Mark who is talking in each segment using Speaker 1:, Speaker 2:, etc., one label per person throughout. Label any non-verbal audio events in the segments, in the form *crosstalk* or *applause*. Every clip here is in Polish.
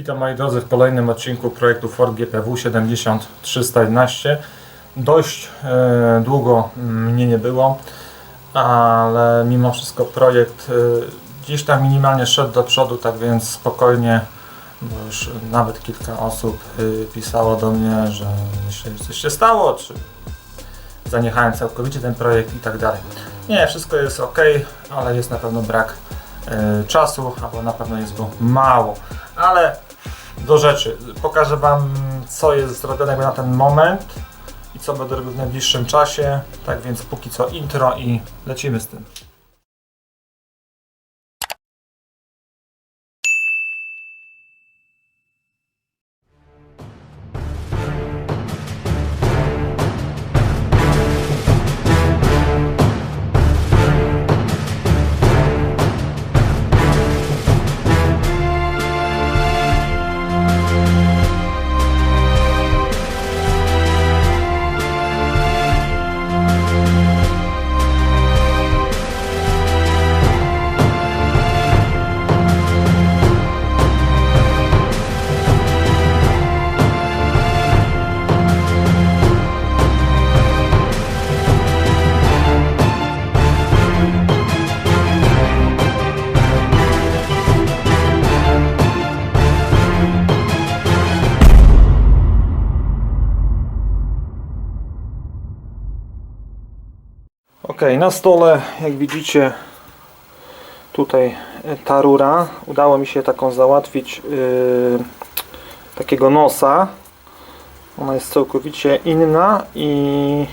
Speaker 1: Witam moi drodzy w kolejnym odcinku projektu Ford GPW 70311. Dość e, długo mnie nie było, ale mimo wszystko projekt e, gdzieś tam minimalnie szedł do przodu, tak więc spokojnie, bo już nawet kilka osób e, pisało do mnie, że myślę, że coś się stało, czy zaniechałem całkowicie ten projekt i tak dalej. Nie, wszystko jest ok, ale jest na pewno brak e, czasu, albo na pewno jest go mało. Ale do rzeczy. Pokażę Wam, co jest zrobionego na ten moment i co będę robił w najbliższym czasie. Tak więc póki co intro i lecimy z tym. Na stole, jak widzicie, tutaj e, ta rura. Udało mi się taką załatwić yy, takiego nosa. Ona jest całkowicie inna i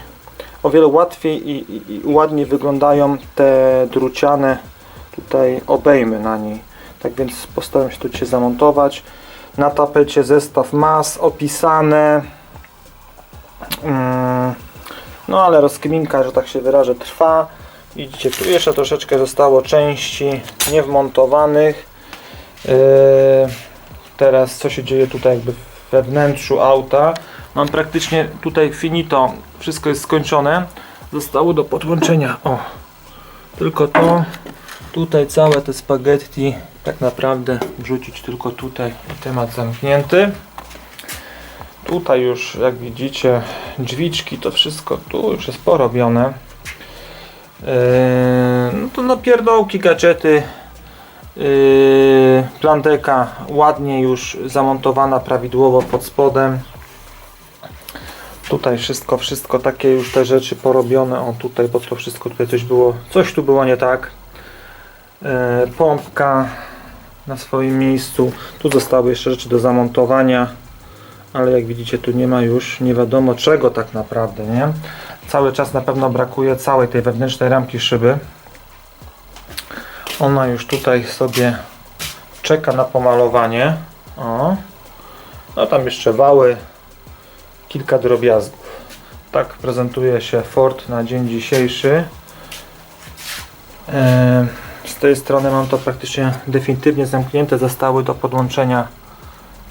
Speaker 1: o wiele łatwiej i, i, i ładniej wyglądają te druciane tutaj obejmy na niej. Tak więc postaram się tu Cię zamontować. Na tapecie zestaw mas opisane. Mm, no ale rozkminka, że tak się wyrażę, trwa. Widzicie, tu jeszcze troszeczkę zostało części niewmontowanych. Yy, teraz co się dzieje tutaj jakby we wnętrzu auta. Mam praktycznie tutaj finito, wszystko jest skończone. Zostało do podłączenia, o, tylko to. Tutaj całe te spaghetti tak naprawdę wrzucić tylko tutaj temat zamknięty. Tutaj już jak widzicie drzwiczki, to wszystko tu już jest porobione. Yy, no to no pierdołki, gadżety. Yy, plandeka ładnie już zamontowana prawidłowo pod spodem. Tutaj wszystko, wszystko takie już te rzeczy porobione. O tutaj, bo to wszystko tutaj coś było, coś tu było nie tak. Yy, pompka na swoim miejscu. Tu zostały jeszcze rzeczy do zamontowania ale jak widzicie tu nie ma już nie wiadomo czego tak naprawdę, nie? Cały czas na pewno brakuje całej tej wewnętrznej ramki szyby. Ona już tutaj sobie czeka na pomalowanie. O. No tam jeszcze wały, kilka drobiazgów. Tak prezentuje się Ford na dzień dzisiejszy. Eee, Z tej strony mam to praktycznie definitywnie zamknięte. Zostały do podłączenia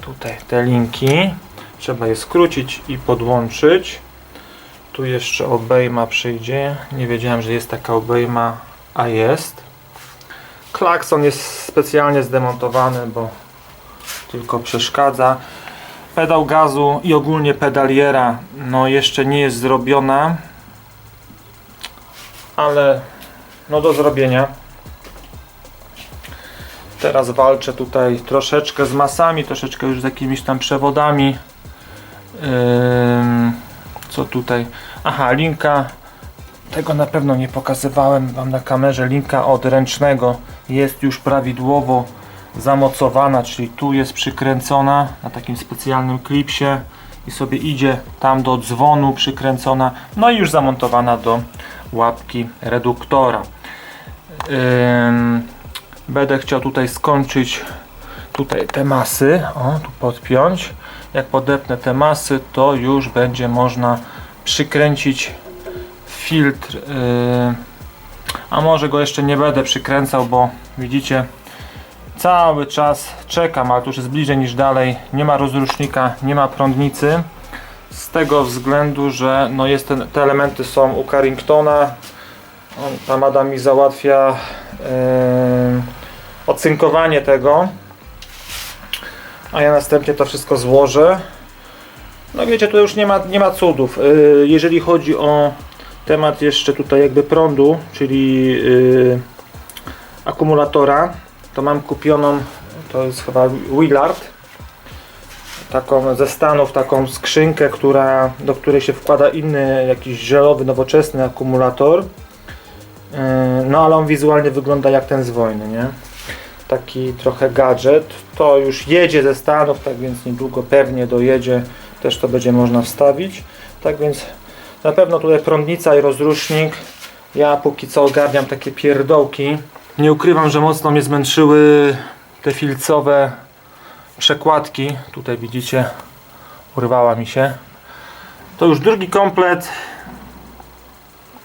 Speaker 1: tutaj te linki. Trzeba je skrócić i podłączyć. Tu jeszcze obejma przyjdzie. Nie wiedziałem, że jest taka obejma, a jest. Klakson jest specjalnie zdemontowany, bo tylko przeszkadza. Pedał gazu i ogólnie pedaliera no jeszcze nie jest zrobiona, ale no do zrobienia. Teraz walczę tutaj troszeczkę z masami, troszeczkę już z jakimiś tam przewodami. Co tutaj? Aha, linka. Tego na pewno nie pokazywałem Wam na kamerze. Linka od ręcznego jest już prawidłowo zamocowana, czyli tu jest przykręcona na takim specjalnym klipsie i sobie idzie tam do dzwonu przykręcona, no i już zamontowana do łapki reduktora. Będę chciał tutaj skończyć tutaj te masy, o tu podpiąć. Jak podepnę te masy to już będzie można przykręcić filtr yy, a może go jeszcze nie będę przykręcał bo widzicie cały czas czekam ale tu już jest bliżej niż dalej. Nie ma rozrusznika, nie ma prądnicy. Z tego względu, że no jest ten, te elementy są u Carringtona. On, tam mi załatwia yy, ocynkowanie tego a ja następnie to wszystko złożę. No wiecie, tu już nie ma, nie ma cudów. Yy, Jeżeli chodzi o temat jeszcze tutaj jakby prądu, czyli yy, akumulatora, to mam kupioną, to jest chyba Willard, taką ze Stanów, taką skrzynkę, która, do której się wkłada inny jakiś żelowy, nowoczesny akumulator. Yy, No ale on wizualnie wygląda jak ten z wojny, nie? Taki trochę gadżet. To już jedzie ze Stanów, tak więc niedługo pewnie dojedzie. Też to będzie można wstawić. Tak więc na pewno tutaj prądnica i rozrusznik. Ja póki co ogarniam takie pierdołki. Nie ukrywam, że mocno mnie zmęczyły te filcowe przekładki. Tutaj widzicie, urwała mi się. To już drugi komplet.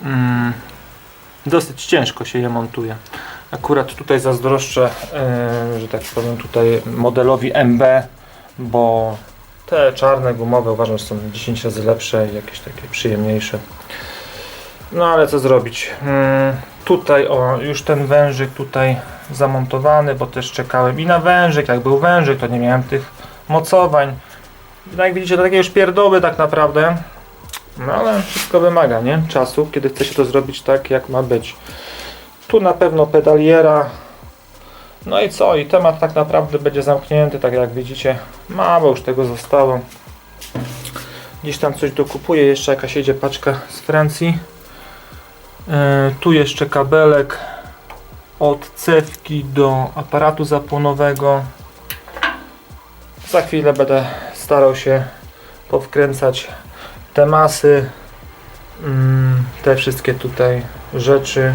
Speaker 1: Mm, dosyć ciężko się je montuje. Akurat tutaj zazdroszczę, e, że tak powiem, tutaj modelowi MB, bo te czarne gumowe uważam, że są 10 razy lepsze i jakieś takie przyjemniejsze. No ale co zrobić? Mm, Tutaj o, już ten wężyk tutaj zamontowany, bo też czekałem i na wężyk, jak był wężyk, to nie miałem tych mocowań. No jak widzicie, to takie już pierdoły tak naprawdę. No ale wszystko wymaga, nie? Czasu, kiedy chce się to zrobić tak, jak ma być. Tu na pewno pedaliera. No i co? I temat tak naprawdę będzie zamknięty, tak jak widzicie. Mało już tego zostało. Gdzieś tam coś dokupuję, jeszcze jakaś jedzie paczka z Francji. E, tu jeszcze kabelek od cewki do aparatu zapłonowego. Za chwilę będę starał się powkręcać te masy, mm, te wszystkie tutaj rzeczy.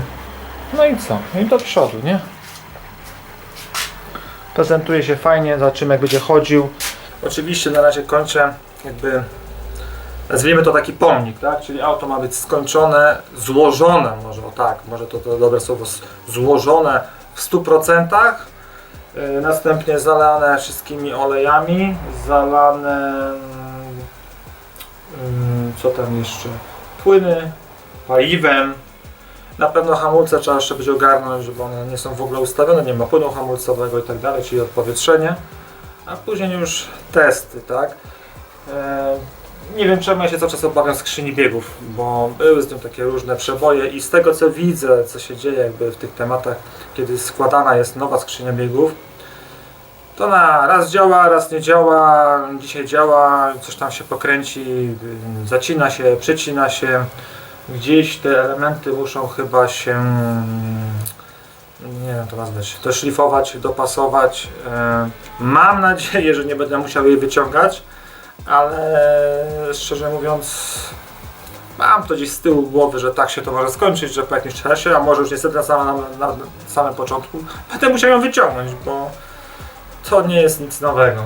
Speaker 1: No i co? No i do przodu, nie? Prezentuje się fajnie, zobaczymy jak będzie chodził. Oczywiście na razie kończę jakby nazwijmy to taki pomnik, tak? Czyli auto ma być skończone, złożone, może o tak, może to, to dobre słowo, złożone w 100%, yy, następnie zalane wszystkimi olejami, zalane mm, co tam jeszcze, płyny, paliwem, na pewno hamulce trzeba jeszcze będzie ogarnąć, żeby one nie są w ogóle ustawione, nie ma płynu hamulcowego i tak dalej, czyli odpowietrzenie, a później już testy, tak? E, nie wiem czemu ja się cały czas obawiam skrzyni biegów, bo były z nią takie różne przeboje i z tego co widzę, co się dzieje jakby w tych tematach, kiedy składana jest nowa skrzynia biegów, to ona raz działa, raz nie działa, dzisiaj działa, coś tam się pokręci, zacina się, przycina się, gdzieś te elementy muszą chyba się, nie wiem to nazwać, doszlifować, dopasować. E, Mam nadzieję, że nie będę musiał jej wyciągać, ale szczerze mówiąc mam to gdzieś z tyłu głowy, że tak się to może skończyć, że po jakimś czasie, a może już niestety na samym, na samym początku będę musiał ją wyciągnąć, bo to nie jest nic nowego.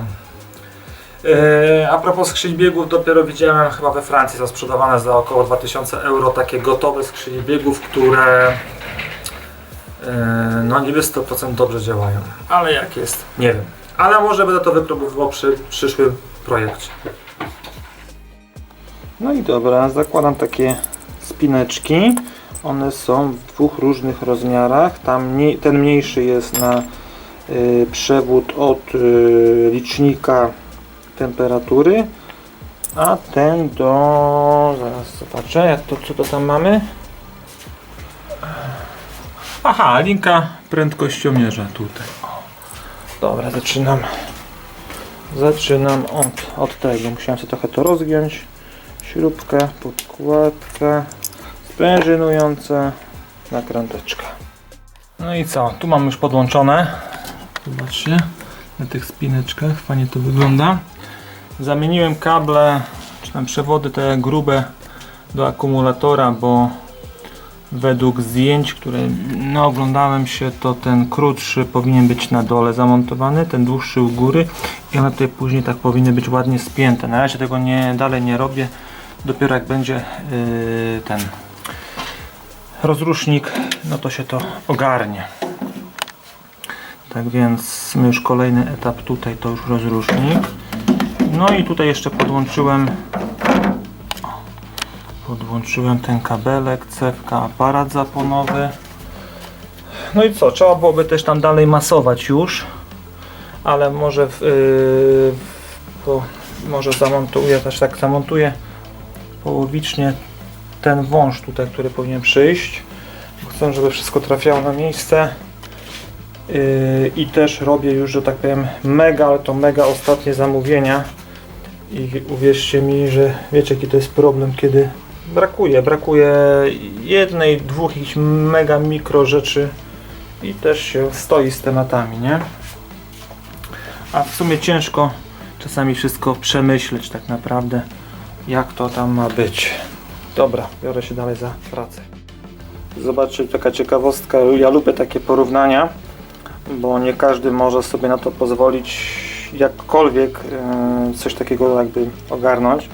Speaker 1: Yy, a propos skrzyń biegów, dopiero widziałem chyba we Francji są sprzedawane za około 2000 euro takie gotowe skrzynie biegów, które yy, no niby 100% dobrze działają. Ale jak jest, nie wiem. Ale może będę to wypróbował przy przyszłym projekcie. No i dobra, zakładam takie spineczki. One są w dwóch różnych rozmiarach. Tam ten mniejszy jest na y, przewód od y, licznika temperatury, a ten do. Zaraz zobaczę, jak to, co to tam mamy. Aha, linka prędkościomierza tutaj. Dobra, zaczynam. Zaczynam od, od tego. Musiałem sobie trochę to rozgiąć. Śrubka, podkładka, sprężynująca, nakręteczka. No i co? Tu mam już podłączone. Zobaczcie, na tych spineczkach fajnie to wygląda. Zamieniłem kable, czy tam przewody te grube do akumulatora, bo według zdjęć, które no, oglądałem się, to ten krótszy powinien być na dole zamontowany, ten dłuższy u góry i one tutaj później tak powinny być ładnie spięte. Na razie tego nie, dalej nie robię, dopiero jak będzie yy, ten rozrusznik, no to się to ogarnie. Tak więc już kolejny etap tutaj to już rozrusznik. No i tutaj jeszcze podłączyłem podłączyłem ten kabelek, cewka, aparat zaponowy. No i co, trzeba byłoby też tam dalej masować już, ale może w, yy, po, może zamontuję, też tak zamontuję połowicznie ten wąż tutaj, który powinien przyjść. Chcę, żeby wszystko trafiało na miejsce. Yy, I też robię już, że tak powiem, mega, ale to mega ostatnie zamówienia. I uwierzcie mi, że wiecie jaki to jest problem, kiedy brakuje, brakuje jednej, dwóch jakichś mega mikro rzeczy i też się stoi z tematami, nie? A w sumie ciężko czasami wszystko przemyśleć tak naprawdę, jak to tam ma być. Dobra, biorę się dalej za pracę. Zobaczcie, taka ciekawostka, ja lubię takie porównania, bo nie każdy może sobie na to pozwolić jakkolwiek e, coś takiego jakby ogarnąć.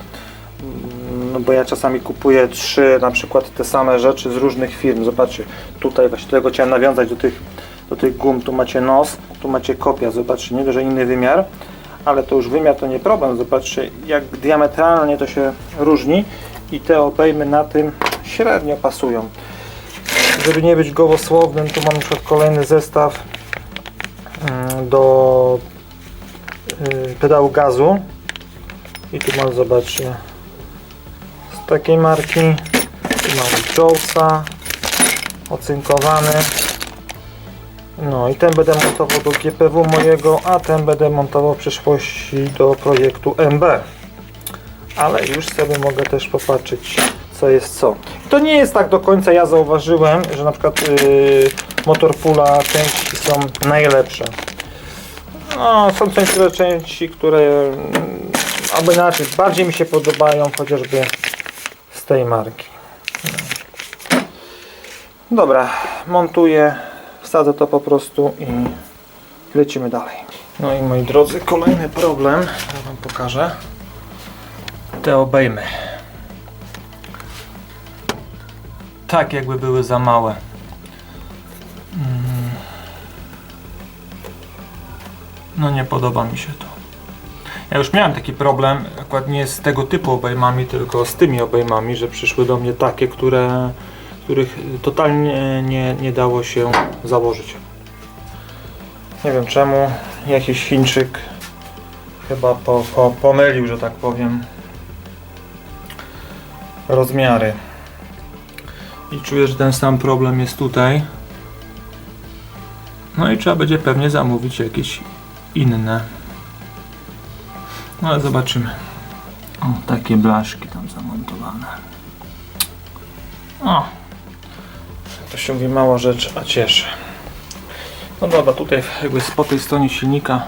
Speaker 1: Mm, No bo ja czasami kupuję trzy na przykład te same rzeczy z różnych firm. Zobaczcie, tutaj właśnie tego chciałem nawiązać do tych, do tych gum. Tu macie nos, tu macie kopia. Zobaczcie, nie że inny wymiar, ale to już wymiar to nie problem. Zobaczcie, jak diametralnie to się różni i te obejmy na tym średnio pasują. Żeby nie być gołosłownym, tu mam przykład kolejny zestaw mm, do pedału gazu. I tu mam, zobaczcie, z takiej marki. Tu mamy Jowsa ocynkowany no i ten będę montował do GPW mojego, a ten będę montował w przyszłości do projektu MB ale już sobie mogę też popatrzeć co jest co. To nie jest tak do końca, ja zauważyłem, że na przykład yy, motor pula części są najlepsze. No, są częściowe części, które mm, albo inaczej, bardziej mi się podobają chociażby z tej marki. Dobra, montuję, wsadzę to po prostu i lecimy dalej. No i moi drodzy, kolejny problem, ja Wam pokażę. Te obejmy. Tak jakby były za małe. No nie podoba mi się to. Ja już miałem taki problem, akurat nie z tego typu obejmami, tylko z tymi obejmami, że przyszły do mnie takie, które, których totalnie nie, nie dało się założyć. Nie wiem czemu, jakiś Chińczyk chyba po, po, pomylił, że tak powiem, rozmiary. I czuję, że ten sam problem jest tutaj. No i trzeba będzie pewnie zamówić jakieś inne. No ale zobaczymy. O, takie blaszki tam zamontowane. O! To się mówi mała rzecz, a cieszy. No dobra, tutaj jakby po tej stronie silnika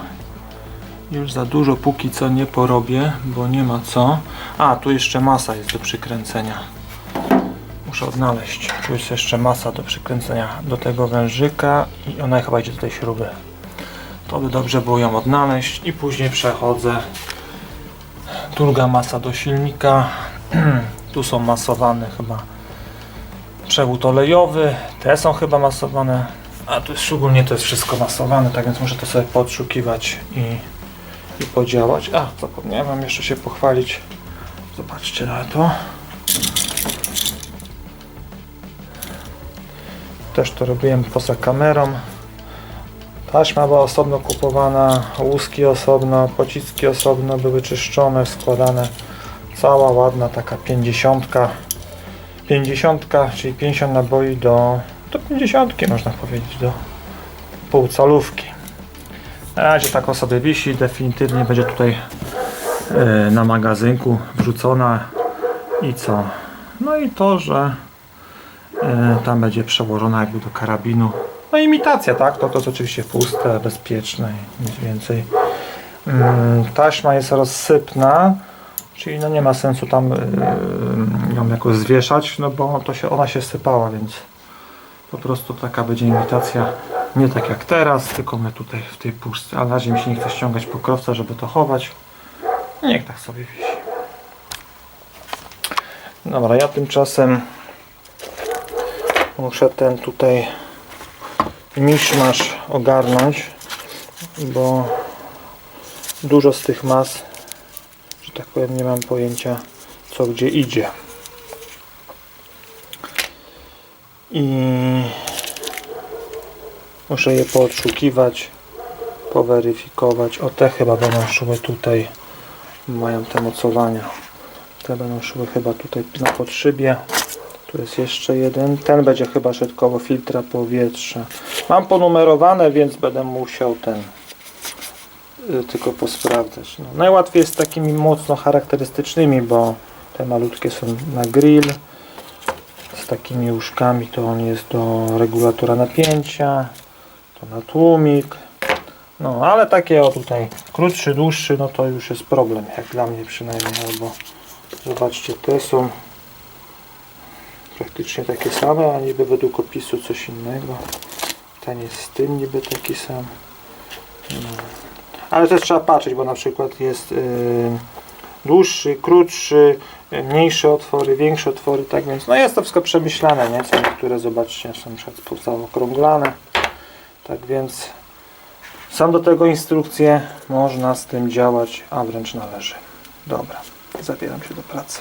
Speaker 1: już za dużo póki co nie porobię, bo nie ma co. A, tu jeszcze masa jest do przykręcenia. Muszę odnaleźć. Tu jest jeszcze masa do przykręcenia do tego wężyka i ona chyba idzie do tej śruby. To by dobrze było ją odnaleźć i później przechodzę. Druga masa do silnika. *clears throat* tu są masowane chyba przewód olejowy. Te są chyba masowane. A tu szczególnie to jest wszystko masowane, tak więc muszę to sobie podszukiwać i, i podziałać. A, zapomniałem wam jeszcze się pochwalić. Zobaczcie na to. Też to robiłem poza kamerą. Taśma była osobno kupowana, łuski osobno, pociski osobno były czyszczone, składane. Cała ładna taka pięćdziesiątka. Pięćdziesiątka, czyli 50 naboi do, do 50 można powiedzieć, do półcalówki. Na razie tak sobie wisi, definitywnie będzie tutaj e, na magazynku wrzucona i co? No i to, że e, tam będzie przełożona jakby do karabinu. No imitacja, tak? To, to jest oczywiście puste, bezpieczne nic więcej. Mm, taśma jest rozsypna, czyli no nie ma sensu tam y, ją jakoś zwieszać, no bo to się, ona się sypała, więc po prostu taka będzie imitacja. Nie tak jak teraz, tylko my tutaj w tej puszce. Ale na razie mi się nie chce ściągać pokrowca, żeby to chować. Niech tak sobie wisi. Dobra, ja tymczasem muszę ten tutaj miszmasz ogarnąć, bo dużo z tych mas, że tak powiem, nie mam pojęcia co gdzie idzie. I muszę je poodszukiwać poweryfikować. O te chyba będą szły tutaj. Mają te mocowania. Te będą szły chyba tutaj na podszybie. Tu jest jeszcze jeden. Ten będzie chyba szedł koło filtra powietrza. Mam ponumerowane, więc będę musiał ten y, tylko posprawdzać. No, najłatwiej jest takimi mocno charakterystycznymi, bo te malutkie są na grill. Z takimi łóżkami to on jest do regulatora napięcia, to na tłumik. No, ale takie o tutaj krótszy, dłuższy, no to już jest problem, jak dla mnie przynajmniej, albo zobaczcie, te są praktycznie takie same, a niby według opisu coś innego. Ten jest z tym niby taki sam. No. Ale też trzeba patrzeć, bo na przykład jest yy, dłuższy, krótszy, mniejsze otwory, większe otwory, tak więc no jest to wszystko przemyślane, nie? Co niektóre zobaczcie są na przykład zaokrąglane. Tak więc są do tego instrukcje, można z tym działać, a wręcz należy. Dobra, zabieram się do pracy.